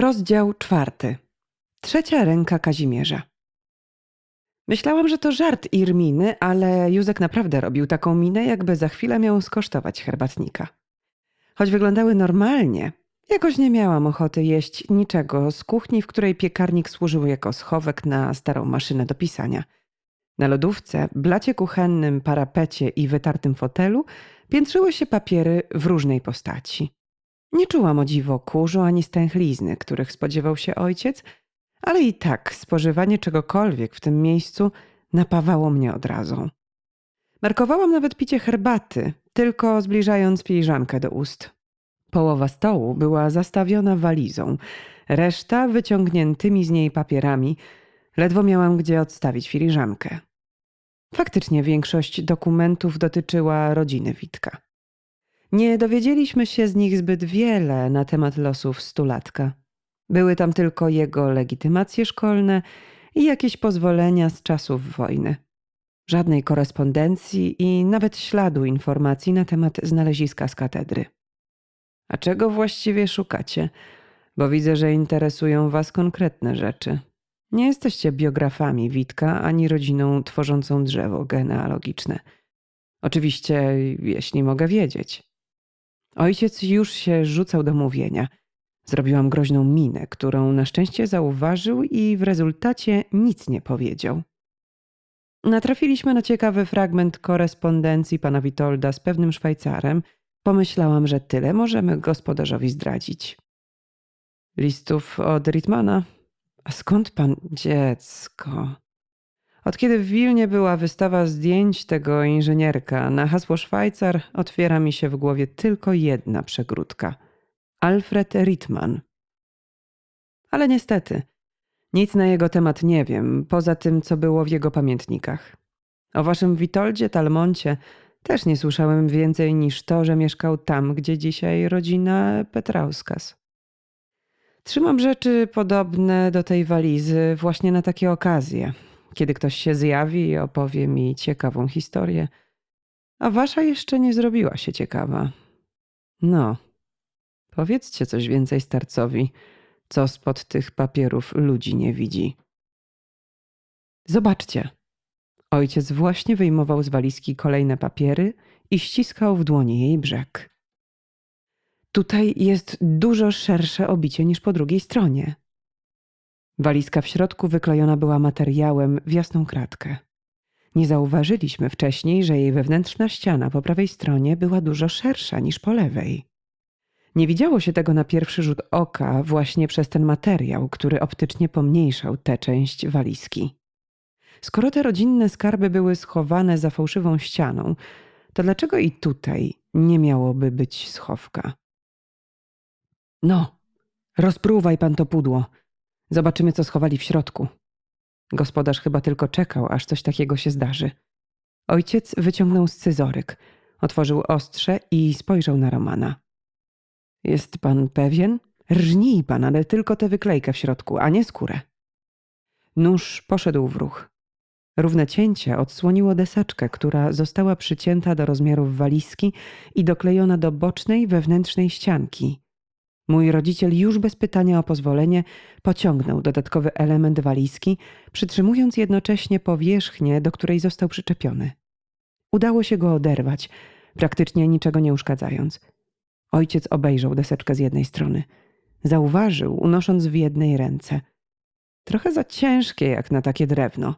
Rozdział czwarty. Trzecia ręka Kazimierza. Myślałam, że to żart Irminy, ale Józek naprawdę robił taką minę, jakby za chwilę miał skosztować herbatnika. Choć wyglądały normalnie, jakoś nie miałam ochoty jeść niczego z kuchni, w której piekarnik służył jako schowek na starą maszynę do pisania. Na lodówce, blacie kuchennym, parapecie i wytartym fotelu piętrzyły się papiery w różnej postaci. Nie czułam o dziwo kurzu ani stęchlizny, których spodziewał się ojciec, ale i tak spożywanie czegokolwiek w tym miejscu napawało mnie odrazą. Markowałam nawet picie herbaty, tylko zbliżając filiżankę do ust. Połowa stołu była zastawiona walizą, reszta wyciągniętymi z niej papierami. Ledwo miałam gdzie odstawić filiżankę. Faktycznie większość dokumentów dotyczyła rodziny Witka. Nie dowiedzieliśmy się z nich zbyt wiele na temat losów stulatka. Były tam tylko jego legitymacje szkolne i jakieś pozwolenia z czasów wojny. Żadnej korespondencji i nawet śladu informacji na temat znaleziska z katedry. A czego właściwie szukacie? Bo widzę, że interesują was konkretne rzeczy. Nie jesteście biografami Witka ani rodziną tworzącą drzewo genealogiczne. Oczywiście, jeśli mogę wiedzieć. Ojciec już się rzucał do mówienia. Zrobiłam groźną minę, którą na szczęście zauważył i w rezultacie nic nie powiedział. Natrafiliśmy na ciekawy fragment korespondencji pana Witolda z pewnym Szwajcarem. Pomyślałam, że tyle możemy gospodarzowi zdradzić. Listów od Ritmana? A skąd pan dziecko? Od kiedy w Wilnie była wystawa zdjęć tego inżynierka, na hasło Szwajcar otwiera mi się w głowie tylko jedna przegródka. Alfred Ritman. Ale niestety, nic na jego temat nie wiem, poza tym, co było w jego pamiętnikach. O waszym Witoldzie Talmoncie też nie słyszałem więcej niż to, że mieszkał tam, gdzie dzisiaj rodzina Petrauskas. Trzymam rzeczy podobne do tej walizy właśnie na takie okazje, kiedy ktoś się zjawi i opowie mi ciekawą historię, a wasza jeszcze nie zrobiła się ciekawa. No, powiedzcie coś więcej starcowi, co spod tych papierów ludzi nie widzi. Zobaczcie. Ojciec właśnie wyjmował z walizki kolejne papiery i ściskał w dłoni jej brzeg. Tutaj jest dużo szersze obicie niż po drugiej stronie. Walizka w środku wyklejona była materiałem w jasną kratkę. Nie zauważyliśmy wcześniej, że jej wewnętrzna ściana po prawej stronie była dużo szersza niż po lewej. Nie widziało się tego na pierwszy rzut oka właśnie przez ten materiał, który optycznie pomniejszał tę część walizki. Skoro te rodzinne skarby były schowane za fałszywą ścianą, to dlaczego i tutaj nie miałoby być schowka? No, rozpruwaj pan to pudło. Zobaczymy, co schowali w środku. Gospodarz chyba tylko czekał, aż coś takiego się zdarzy. Ojciec wyciągnął scyzoryk, otworzył ostrze i spojrzał na Romana. Jest pan pewien? Rżnij pan, ale tylko tę wyklejkę w środku, a nie skórę. Nóż poszedł w ruch. Równe cięcie odsłoniło deseczkę, która została przycięta do rozmiarów walizki i doklejona do bocznej, wewnętrznej ścianki, Mój rodziciel już bez pytania o pozwolenie pociągnął dodatkowy element walizki, przytrzymując jednocześnie powierzchnię, do której został przyczepiony. Udało się go oderwać, praktycznie niczego nie uszkadzając. Ojciec obejrzał deseczkę z jednej strony. Zauważył, unosząc w jednej ręce. Trochę za ciężkie jak na takie drewno.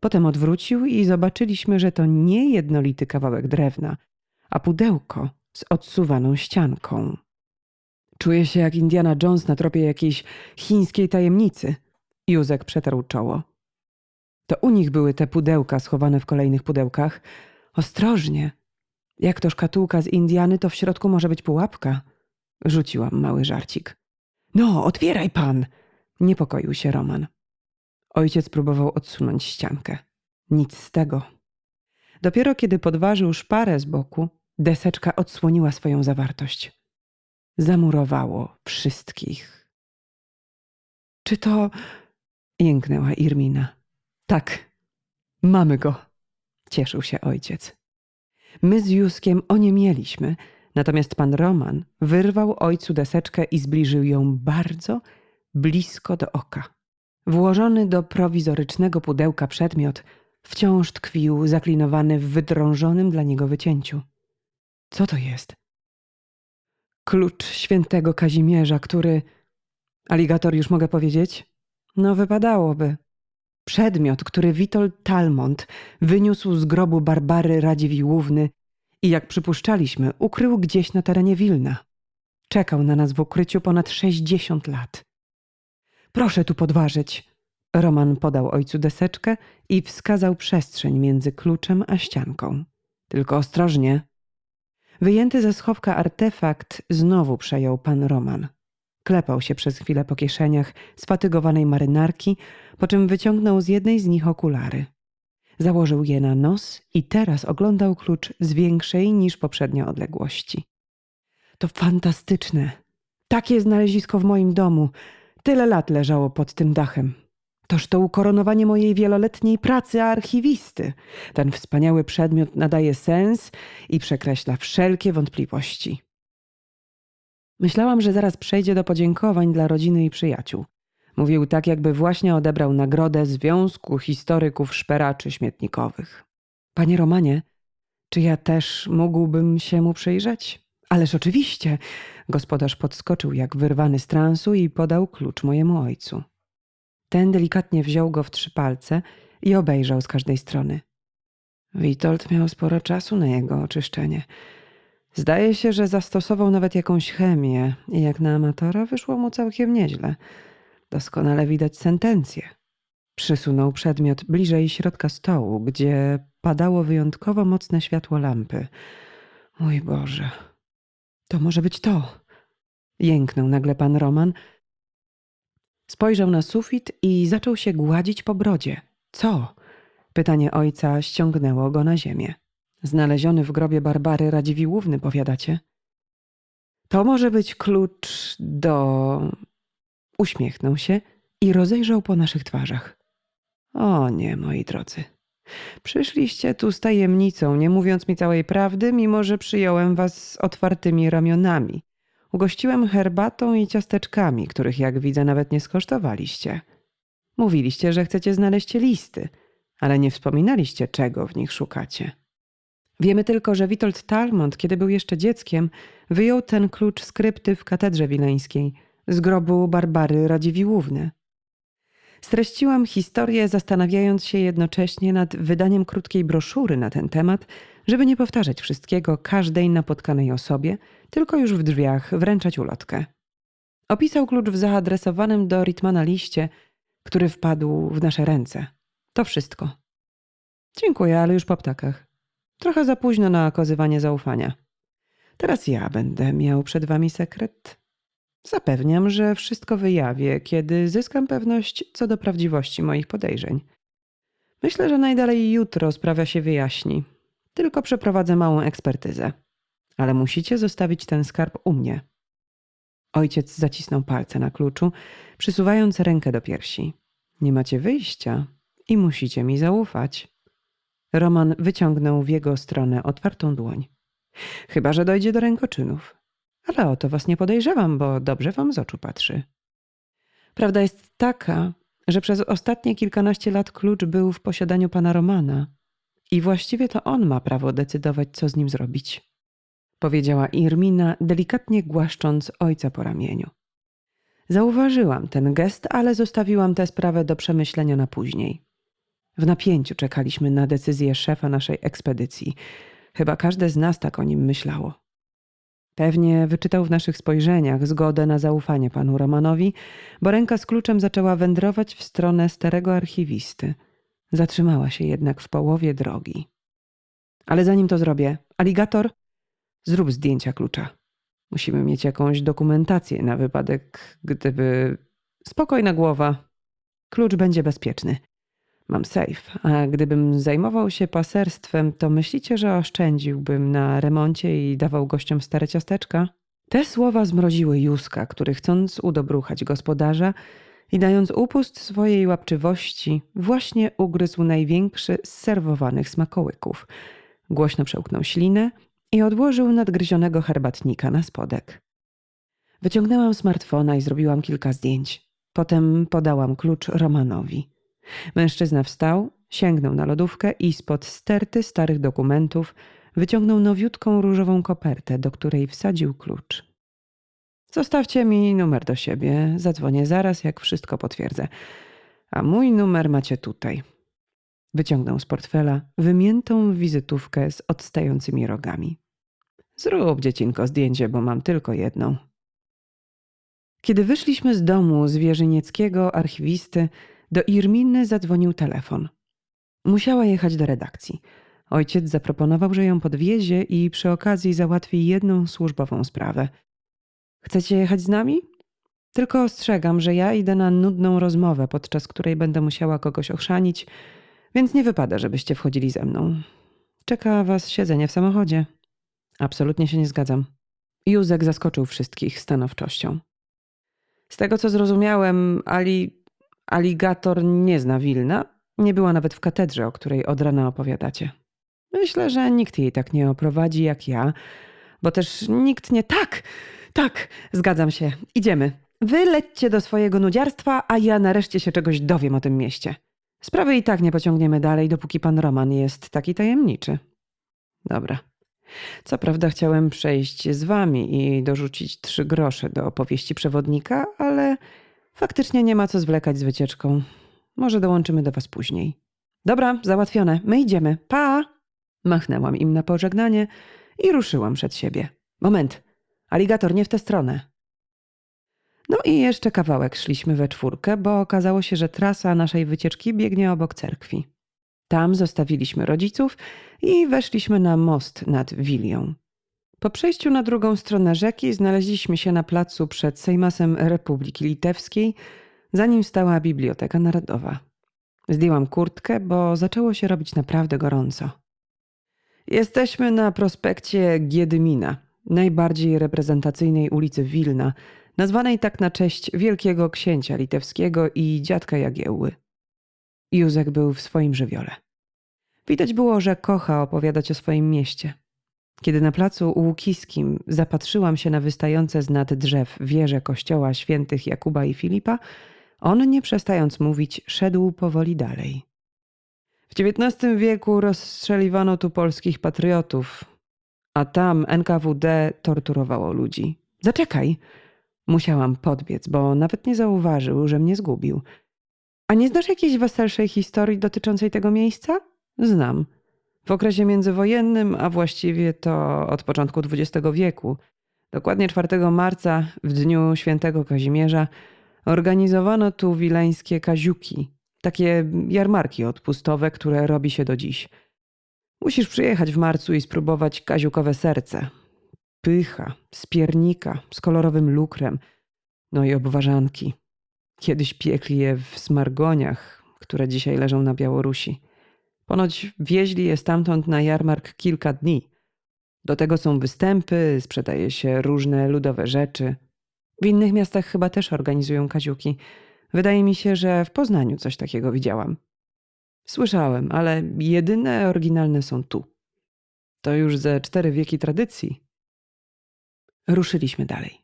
Potem odwrócił i zobaczyliśmy, że to nie jednolity kawałek drewna, a pudełko z odsuwaną ścianką. Czuję się jak Indiana Jones na tropie jakiejś chińskiej tajemnicy. Józek przetarł czoło. To u nich były te pudełka schowane w kolejnych pudełkach. Ostrożnie. Jak to szkatułka z Indiany, to w środku może być pułapka. Rzuciłam mały żarcik. No, otwieraj pan! Niepokoił się Roman. Ojciec próbował odsunąć ściankę. Nic z tego. Dopiero kiedy podważył szparę z boku, deseczka odsłoniła swoją zawartość zamurowało wszystkich. Czy to. jęknęła Irmina. Tak, mamy go, cieszył się ojciec. My z Juskiem oniemieliśmy, natomiast pan Roman wyrwał ojcu deseczkę i zbliżył ją bardzo, blisko do oka. Włożony do prowizorycznego pudełka przedmiot wciąż tkwił zaklinowany w wydrążonym dla niego wycięciu. Co to jest? Klucz świętego Kazimierza, który. Aligator już mogę powiedzieć? No, wypadałoby. Przedmiot, który Witold Talmont wyniósł z grobu Barbary Radziwiłłówny i jak przypuszczaliśmy, ukrył gdzieś na terenie Wilna. Czekał na nas w ukryciu ponad sześćdziesiąt lat. Proszę tu podważyć. Roman podał ojcu deseczkę i wskazał przestrzeń między kluczem a ścianką. Tylko ostrożnie. Wyjęty ze schowka artefakt znowu przejął pan Roman. Klepał się przez chwilę po kieszeniach sfatygowanej marynarki, po czym wyciągnął z jednej z nich okulary. Założył je na nos i teraz oglądał klucz z większej niż poprzednio odległości. To fantastyczne. Takie znalezisko w moim domu. Tyle lat leżało pod tym dachem. Toż to ukoronowanie mojej wieloletniej pracy archiwisty. Ten wspaniały przedmiot nadaje sens i przekreśla wszelkie wątpliwości. Myślałam, że zaraz przejdzie do podziękowań dla rodziny i przyjaciół. Mówił tak, jakby właśnie odebrał nagrodę Związku Historyków Szperaczy Śmietnikowych. Panie Romanie, czy ja też mógłbym się mu przyjrzeć? Ależ oczywiście. Gospodarz podskoczył jak wyrwany z transu i podał klucz mojemu ojcu. Ten delikatnie wziął go w trzy palce i obejrzał z każdej strony. Witold miał sporo czasu na jego oczyszczenie. Zdaje się, że zastosował nawet jakąś chemię i jak na amatora wyszło mu całkiem nieźle. Doskonale widać sentencję. Przysunął przedmiot bliżej środka stołu, gdzie padało wyjątkowo mocne światło lampy. Mój Boże, to może być to. Jęknął nagle pan Roman. Spojrzał na sufit i zaczął się gładzić po brodzie. Co? Pytanie ojca ściągnęło go na ziemię. Znaleziony w grobie Barbary Radziwiłłówny, powiadacie? To może być klucz do... Uśmiechnął się i rozejrzał po naszych twarzach. O nie, moi drodzy. Przyszliście tu z tajemnicą, nie mówiąc mi całej prawdy, mimo że przyjąłem was z otwartymi ramionami. Ugościłem herbatą i ciasteczkami, których jak widzę nawet nie skosztowaliście. Mówiliście, że chcecie znaleźć listy, ale nie wspominaliście, czego w nich szukacie. Wiemy tylko, że Witold Talmont, kiedy był jeszcze dzieckiem, wyjął ten klucz z krypty w katedrze wileńskiej, z grobu Barbary Radziwiłłówny. Streściłam historię, zastanawiając się jednocześnie nad wydaniem krótkiej broszury na ten temat, żeby nie powtarzać wszystkiego każdej napotkanej osobie, tylko już w drzwiach wręczać ulotkę. Opisał klucz w zaadresowanym do Ritmana liście, który wpadł w nasze ręce. To wszystko. Dziękuję, ale już po ptakach. Trochę za późno na okazywanie zaufania. Teraz ja będę miał przed wami sekret. Zapewniam, że wszystko wyjawię, kiedy zyskam pewność co do prawdziwości moich podejrzeń. Myślę, że najdalej jutro sprawa się wyjaśni. Tylko przeprowadzę małą ekspertyzę. Ale musicie zostawić ten skarb u mnie. Ojciec zacisnął palce na kluczu, przysuwając rękę do piersi. Nie macie wyjścia i musicie mi zaufać. Roman wyciągnął w jego stronę otwartą dłoń. Chyba, że dojdzie do rękoczynów. Ale o to was nie podejrzewam, bo dobrze wam z oczu patrzy. Prawda jest taka, że przez ostatnie kilkanaście lat klucz był w posiadaniu pana Romana i właściwie to on ma prawo decydować, co z nim zrobić. Powiedziała Irmina, delikatnie głaszcząc ojca po ramieniu. Zauważyłam ten gest, ale zostawiłam tę sprawę do przemyślenia na później. W napięciu czekaliśmy na decyzję szefa naszej ekspedycji. Chyba każde z nas tak o nim myślało. Pewnie wyczytał w naszych spojrzeniach zgodę na zaufanie panu Romanowi, bo ręka z kluczem zaczęła wędrować w stronę starego archiwisty. Zatrzymała się jednak w połowie drogi. Ale zanim to zrobię, aligator, zrób zdjęcia klucza. Musimy mieć jakąś dokumentację na wypadek, gdyby. Spokojna głowa. Klucz będzie bezpieczny. Mam safe, a gdybym zajmował się paserstwem, to myślicie, że oszczędziłbym na remoncie i dawał gościom stare ciasteczka? Te słowa zmroziły Józka, który chcąc udobruchać gospodarza i dając upust swojej łapczywości, właśnie ugryzł największy z serwowanych smakołyków. Głośno przełknął ślinę i odłożył nadgryzionego herbatnika na spodek. Wyciągnęłam smartfona i zrobiłam kilka zdjęć. Potem podałam klucz Romanowi. Mężczyzna wstał, sięgnął na lodówkę i spod sterty starych dokumentów wyciągnął nowiutką różową kopertę, do której wsadził klucz. Zostawcie mi numer do siebie, zadzwonię zaraz, jak wszystko potwierdzę. A mój numer macie tutaj. Wyciągnął z portfela wymiętą wizytówkę z odstającymi rogami. Zrób, dziecinko, zdjęcie, bo mam tylko jedną. Kiedy wyszliśmy z domu zwierzynieckiego archiwisty, do Irminy zadzwonił telefon. Musiała jechać do redakcji. Ojciec zaproponował, że ją podwiezie i przy okazji załatwi jedną służbową sprawę. Chcecie jechać z nami? Tylko ostrzegam, że ja idę na nudną rozmowę, podczas której będę musiała kogoś ochrzanić, więc nie wypada, żebyście wchodzili ze mną. Czeka was siedzenie w samochodzie. Absolutnie się nie zgadzam. Józek zaskoczył wszystkich stanowczością. Z tego co zrozumiałem, Ali, aligator nie zna Wilna. Nie była nawet w katedrze, o której od rana opowiadacie. Myślę, że nikt jej tak nie oprowadzi jak ja, bo też nikt nie. Tak, tak, zgadzam się. Idziemy. Wy lećcie do swojego nudziarstwa, a ja nareszcie się czegoś dowiem o tym mieście. Sprawy i tak nie pociągniemy dalej, dopóki pan Roman jest taki tajemniczy. Dobra. Co prawda chciałem przejść z wami i dorzucić trzy grosze do opowieści przewodnika, ale faktycznie nie ma co zwlekać z wycieczką. Może dołączymy do was później. Dobra, załatwione. My idziemy. Pa! Machnęłam im na pożegnanie i ruszyłam przed siebie. Moment. Aligator nie w tę stronę. No i jeszcze kawałek szliśmy we czwórkę, bo okazało się, że trasa naszej wycieczki biegnie obok cerkwi. Tam zostawiliśmy rodziców i weszliśmy na most nad Wilią. Po przejściu na drugą stronę rzeki znaleźliśmy się na placu przed Sejmasem Republiki Litewskiej, zanim stała Biblioteka Narodowa. Zdjęłam kurtkę, bo zaczęło się robić naprawdę gorąco. Jesteśmy na prospekcie Giedymina, najbardziej reprezentacyjnej ulicy Wilna, nazwanej tak na cześć wielkiego księcia litewskiego i dziadka Jagiełły. Józek był w swoim żywiole. Widać było, że kocha opowiadać o swoim mieście. Kiedy na placu Łukiskim zapatrzyłam się na wystające z nad drzew wieże kościoła świętych Jakuba i Filipa, on nie przestając mówić, szedł powoli dalej. W XIX wieku rozstrzeliwano tu polskich patriotów, a tam NKWD torturowało ludzi. Zaczekaj! Musiałam podbiec, bo nawet nie zauważył, że mnie zgubił. A nie znasz jakiejś weselszej historii dotyczącej tego miejsca? Znam. W okresie międzywojennym, a właściwie to od początku XX wieku, dokładnie 4 marca, w dniu świętego Kazimierza, organizowano tu wileńskie kaziuki, takie jarmarki odpustowe, które robi się do dziś. Musisz przyjechać w marcu i spróbować kaziukowe serce. Pycha, z piernika, z kolorowym lukrem, no i obwarzanki. Kiedyś piekli je w smargoniach, które dzisiaj leżą na Białorusi. Ponoć wieźli je stamtąd na jarmark kilka dni. Do tego są występy, sprzedaje się różne ludowe rzeczy. W innych miastach chyba też organizują kaziuki. Wydaje mi się, że w Poznaniu coś takiego widziałam. Słyszałem, ale jedyne oryginalne są tu. To już ze cztery wieki tradycji. Ruszyliśmy dalej.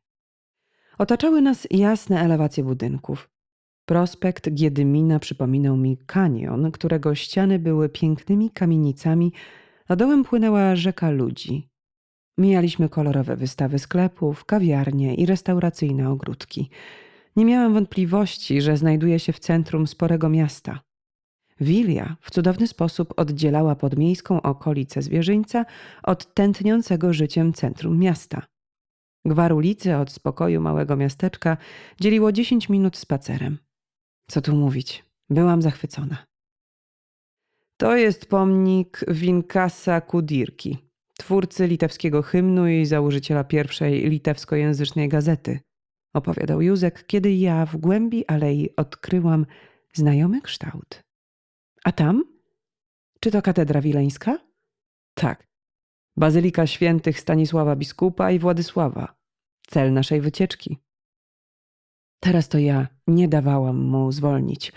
Otaczały nas jasne elewacje budynków. Prospekt Giedymina przypominał mi kanion, którego ściany były pięknymi kamienicami, a dołem płynęła rzeka ludzi. Mijaliśmy kolorowe wystawy sklepów, kawiarnie i restauracyjne ogródki. Nie miałam wątpliwości, że znajduje się w centrum sporego miasta. Wilia w cudowny sposób oddzielała podmiejską okolicę zwierzyńca od tętniącego życiem centrum miasta. Gwar ulicy od spokoju małego miasteczka dzieliło 10 minut spacerem. Co tu mówić, byłam zachwycona. To jest pomnik Winkasa Kudirki, twórcy litewskiego hymnu i założyciela pierwszej litewskojęzycznej gazety, opowiadał Józek, kiedy ja w głębi alei odkryłam znajomy kształt. A tam? Czy to katedra wileńska? Tak. Bazylika świętych Stanisława Biskupa i Władysława. Cel naszej wycieczki. Teraz to ja nie dawałam mu zwolnić.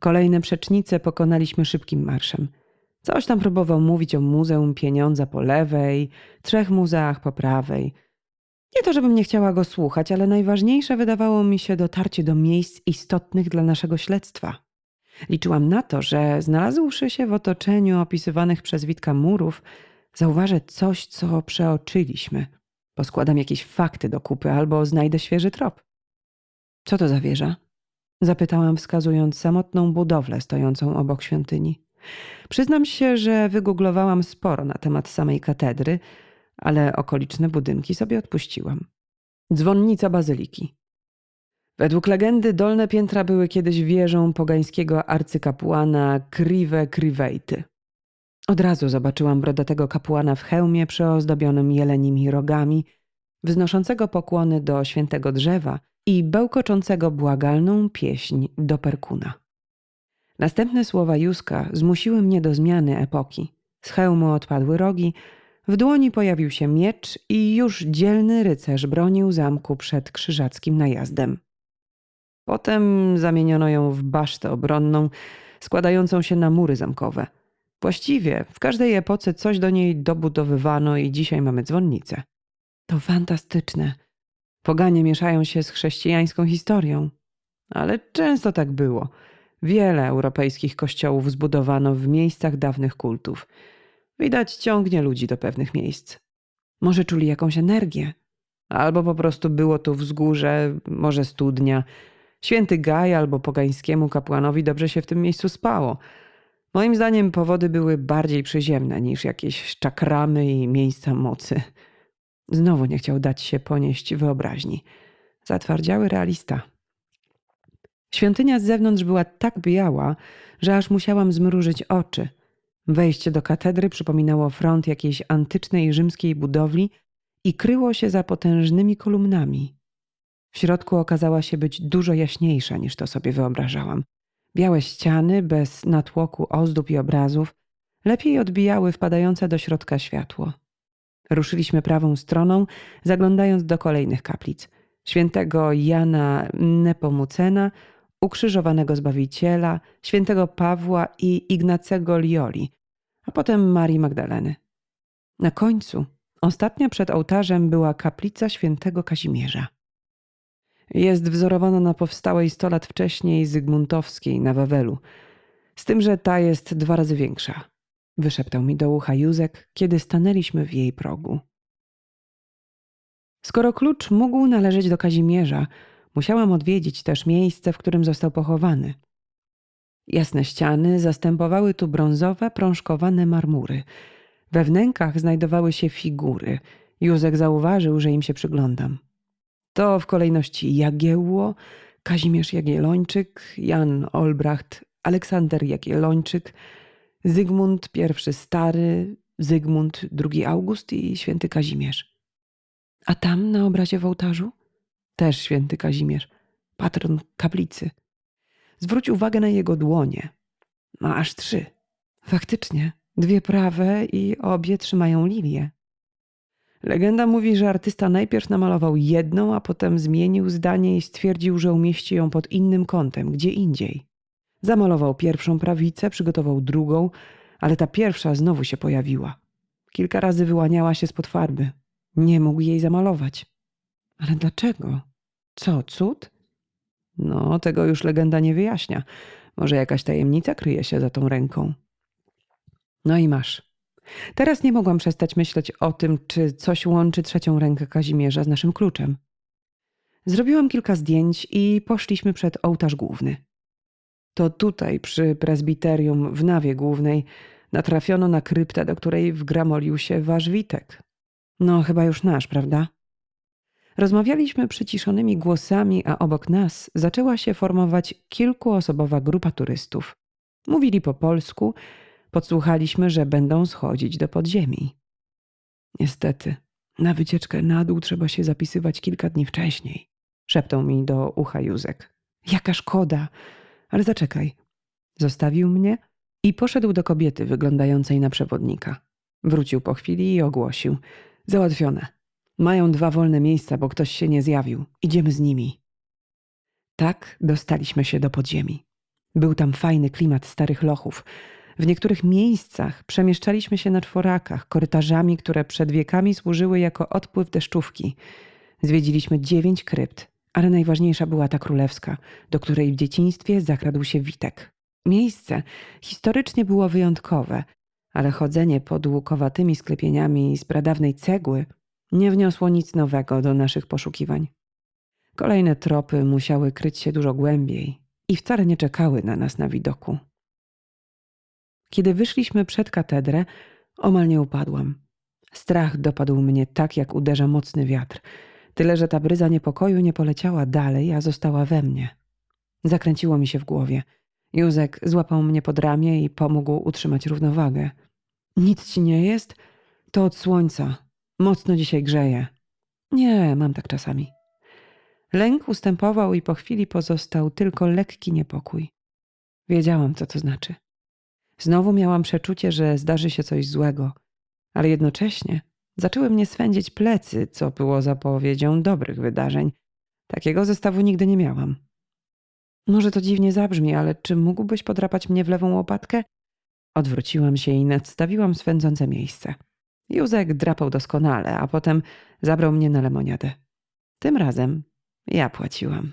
Kolejne przecznice pokonaliśmy szybkim marszem. Coś tam próbował mówić o Muzeum Pieniądza po lewej, trzech muzeach po prawej. Nie to, żebym nie chciała go słuchać, ale najważniejsze wydawało mi się dotarcie do miejsc istotnych dla naszego śledztwa. Liczyłam na to, że znalazłszy się w otoczeniu opisywanych przez Witka murów, zauważę coś, co przeoczyliśmy. Poskładam jakieś fakty do kupy albo znajdę świeży trop. Co to za wieża? Zapytałam, wskazując samotną budowlę stojącą obok świątyni. Przyznam się, że wygooglowałam sporo na temat samej katedry, ale okoliczne budynki sobie odpuściłam. Dzwonnica bazyliki. Według legendy dolne piętra były kiedyś wieżą pogańskiego arcykapłana Krive Krivejty. Od razu zobaczyłam brodatego kapłana w hełmie przeozdobionym jelenimi rogami, wznoszącego pokłony do świętego drzewa i bełkoczącego błagalną pieśń do Perkuna. Następne słowa Józka zmusiły mnie do zmiany epoki. Z hełmu odpadły rogi, w dłoni pojawił się miecz i już dzielny rycerz bronił zamku przed krzyżackim najazdem. Potem zamieniono ją w basztę obronną, składającą się na mury zamkowe. Właściwie w każdej epoce coś do niej dobudowywano i dzisiaj mamy dzwonnicę. To fantastyczne. Poganie mieszają się z chrześcijańską historią. Ale często tak było. Wiele europejskich kościołów zbudowano w miejscach dawnych kultów. Widać ciągnie ludzi do pewnych miejsc. Może czuli jakąś energię. Albo po prostu było tu wzgórze, może studnia. Święty Gaj albo pogańskiemu kapłanowi dobrze się w tym miejscu spało. Moim zdaniem powody były bardziej przyziemne niż jakieś czakramy i miejsca mocy. Znowu nie chciał dać się ponieść wyobraźni. Zatwardziały realista. Świątynia z zewnątrz była tak biała, że aż musiałam zmrużyć oczy. Wejście do katedry przypominało front jakiejś antycznej rzymskiej budowli i kryło się za potężnymi kolumnami. W środku okazała się być dużo jaśniejsza niż to sobie wyobrażałam. Białe ściany, bez natłoku ozdób i obrazów, lepiej odbijały wpadające do środka światło. Ruszyliśmy prawą stroną, zaglądając do kolejnych kaplic. Świętego Jana Nepomucena, ukrzyżowanego Zbawiciela, świętego Pawła i Ignacego Lioli, a potem Marii Magdaleny. Na końcu, ostatnia przed ołtarzem, była kaplica świętego Kazimierza. Jest wzorowana na powstałej sto lat wcześniej Zygmuntowskiej na Wawelu, z tym, że ta jest dwa razy większa. Wyszeptał mi do ucha Józek, kiedy stanęliśmy w jej progu. Skoro klucz mógł należeć do Kazimierza, musiałam odwiedzić też miejsce, w którym został pochowany. Jasne ściany zastępowały tu brązowe, prążkowane marmury. We wnękach znajdowały się figury. Józek zauważył, że im się przyglądam. To w kolejności Jagiełło, Kazimierz Jagiellończyk, Jan Olbracht, Aleksander Jagiellończyk, Zygmunt I Stary, Zygmunt II August i święty Kazimierz. A tam na obrazie w ołtarzu? Też święty Kazimierz, patron kaplicy. Zwróć uwagę na jego dłonie. Ma aż trzy. Faktycznie, dwie prawe i obie trzymają lilię. Legenda mówi, że artysta najpierw namalował jedną, a potem zmienił zdanie i stwierdził, że umieści ją pod innym kątem, gdzie indziej. Zamalował pierwszą prawicę, przygotował drugą, ale ta pierwsza znowu się pojawiła. Kilka razy wyłaniała się spod farby. Nie mógł jej zamalować. Ale dlaczego? Co, cud? No, tego już legenda nie wyjaśnia. Może jakaś tajemnica kryje się za tą ręką. No i masz. Teraz nie mogłam przestać myśleć o tym, czy coś łączy trzecią rękę Kazimierza z naszym kluczem. Zrobiłam kilka zdjęć i poszliśmy przed ołtarz główny. To tutaj, przy prezbiterium w nawie głównej, natrafiono na kryptę, do której wgramolił się wasz Witek. No, chyba już nasz, prawda? Rozmawialiśmy przyciszonymi głosami, a obok nas zaczęła się formować kilkuosobowa grupa turystów. Mówili po polsku, podsłuchaliśmy, że będą schodzić do podziemi. Niestety, na wycieczkę na dół trzeba się zapisywać kilka dni wcześniej, szeptał mi do ucha Józek. Jaka szkoda! Ale zaczekaj. Zostawił mnie i poszedł do kobiety wyglądającej na przewodnika. Wrócił po chwili i ogłosił: Załatwione. Mają dwa wolne miejsca, bo ktoś się nie zjawił. Idziemy z nimi. Tak dostaliśmy się do podziemi. Był tam fajny klimat starych lochów. W niektórych miejscach przemieszczaliśmy się na czworakach, korytarzami, które przed wiekami służyły jako odpływ deszczówki. Zwiedziliśmy dziewięć krypt, ale najważniejsza była ta królewska, do której w dzieciństwie zakradł się Witek. Miejsce historycznie było wyjątkowe, ale chodzenie pod łukowatymi sklepieniami z pradawnej cegły nie wniosło nic nowego do naszych poszukiwań. Kolejne tropy musiały kryć się dużo głębiej i wcale nie czekały na nas na widoku. Kiedy wyszliśmy przed katedrę, omal nie upadłam. Strach dopadł mnie tak, jak uderza mocny wiatr. Tyle, że ta bryza niepokoju nie poleciała dalej, a została we mnie. Zakręciło mi się w głowie. Józek złapał mnie pod ramię i pomógł utrzymać równowagę. Nic ci nie jest? To od słońca. Mocno dzisiaj grzeje. Nie, mam tak czasami. Lęk ustępował i po chwili pozostał tylko lekki niepokój. Wiedziałam, co to znaczy. Znowu miałam przeczucie, że zdarzy się coś złego, ale jednocześnie zaczęły mnie swędzić plecy, co było zapowiedzią dobrych wydarzeń. Takiego zestawu nigdy nie miałam. Może to dziwnie zabrzmi, ale czy mógłbyś podrapać mnie w lewą łopatkę? Odwróciłam się i nadstawiłam swędzące miejsce. Józek drapał doskonale, a potem zabrał mnie na lemoniadę. Tym razem ja płaciłam.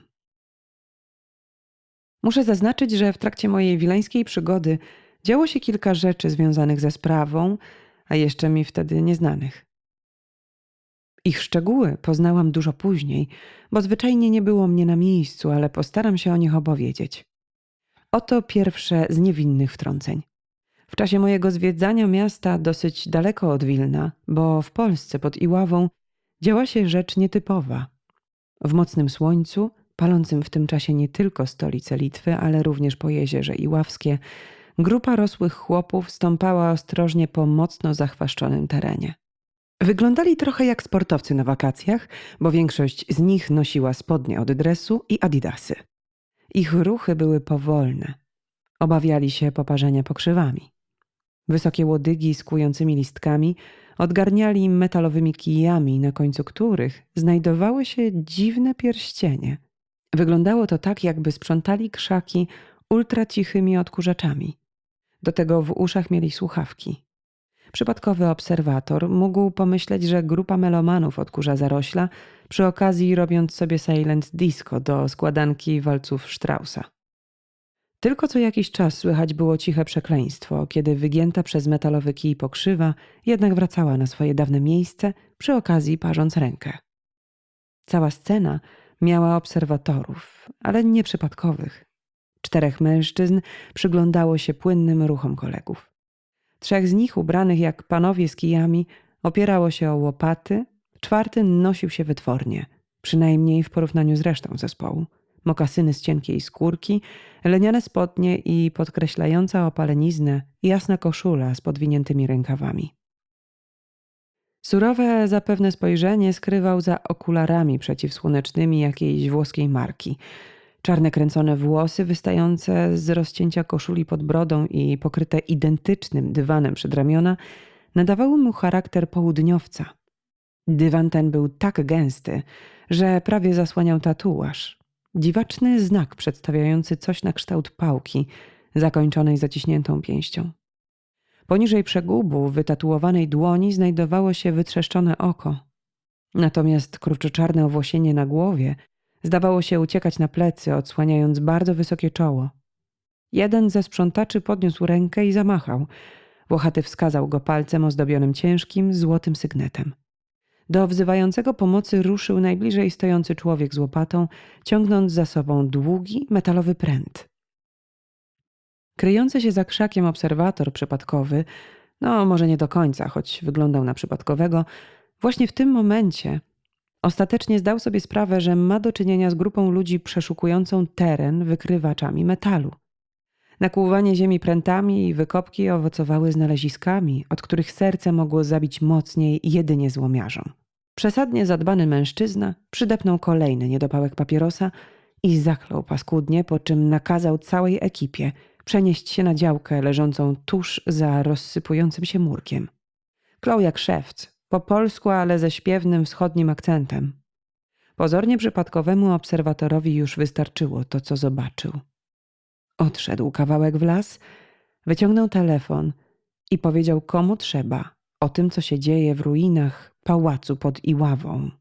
Muszę zaznaczyć, że w trakcie mojej wileńskiej przygody działo się kilka rzeczy związanych ze sprawą, a jeszcze mi wtedy nieznanych. Ich szczegóły poznałam dużo później, bo zwyczajnie nie było mnie na miejscu, ale postaram się o nich opowiedzieć. Oto pierwsze z niewinnych wtrąceń. W czasie mojego zwiedzania miasta dosyć daleko od Wilna, bo w Polsce pod Iławą działa się rzecz nietypowa. W mocnym słońcu, palącym w tym czasie nie tylko stolicę Litwy, ale również po jezierze Iławskie, grupa rosłych chłopów stąpała ostrożnie po mocno zachwaszczonym terenie. Wyglądali trochę jak sportowcy na wakacjach, bo większość z nich nosiła spodnie od dresu i adidasy. Ich ruchy były powolne. Obawiali się poparzenia pokrzywami. Wysokie łodygi z kłującymi listkami odgarniali metalowymi kijami, na końcu których znajdowały się dziwne pierścienie. Wyglądało to tak, jakby sprzątali krzaki ultracichymi odkurzaczami. Do tego w uszach mieli słuchawki. Przypadkowy obserwator mógł pomyśleć, że grupa melomanów odkurza zarośla, przy okazji robiąc sobie silent disco do składanki walców Straussa. Tylko co jakiś czas słychać było ciche przekleństwo, kiedy wygięta przez metalowy kij pokrzywa jednak wracała na swoje dawne miejsce, przy okazji parząc rękę. Cała scena miała obserwatorów, ale nie przypadkowych. Czterech mężczyzn przyglądało się płynnym ruchom kolegów. Trzech z nich, ubranych jak panowie z kijami, opierało się o łopaty, czwarty nosił się wytwornie, przynajmniej w porównaniu z resztą zespołu. Mokasyny z cienkiej skórki, leniane spodnie i podkreślająca opaleniznę jasna koszula z podwiniętymi rękawami. Surowe zapewne spojrzenie skrywał za okularami przeciwsłonecznymi jakiejś włoskiej marki. Czarne kręcone włosy wystające z rozcięcia koszuli pod brodą i pokryte identycznym dywanem przedramiona nadawały mu charakter południowca. Dywan ten był tak gęsty, że prawie zasłaniał tatuaż. Dziwaczny znak przedstawiający coś na kształt pałki, zakończonej zaciśniętą pięścią. Poniżej przegubu wytatuowanej dłoni znajdowało się wytrzeszczone oko. Natomiast kruczyczarne owłosienie na głowie zdawało się uciekać na plecy, odsłaniając bardzo wysokie czoło. Jeden ze sprzątaczy podniósł rękę i zamachał. Włochaty wskazał go palcem ozdobionym ciężkim, złotym sygnetem. Do wzywającego pomocy ruszył najbliżej stojący człowiek z łopatą, ciągnąc za sobą długi, metalowy pręt. Kryjący się za krzakiem obserwator przypadkowy, no może nie do końca, choć wyglądał na przypadkowego, właśnie w tym momencie ostatecznie zdał sobie sprawę, że ma do czynienia z grupą ludzi przeszukującą teren wykrywaczami metalu. Nakłuwanie ziemi prętami i wykopki owocowały znaleziskami, od których serce mogło zabić mocniej jedynie złomiarzom. Przesadnie zadbany mężczyzna przydepnął kolejny niedopałek papierosa i zaklął paskudnie, po czym nakazał całej ekipie przenieść się na działkę leżącą tuż za rozsypującym się murkiem. Klął jak szewc, po polsku, ale ze śpiewnym wschodnim akcentem. Pozornie przypadkowemu obserwatorowi już wystarczyło to, co zobaczył. Odszedł kawałek w las, wyciągnął telefon i powiedział komu trzeba o tym, co się dzieje w ruinach pałacu pod Iławą.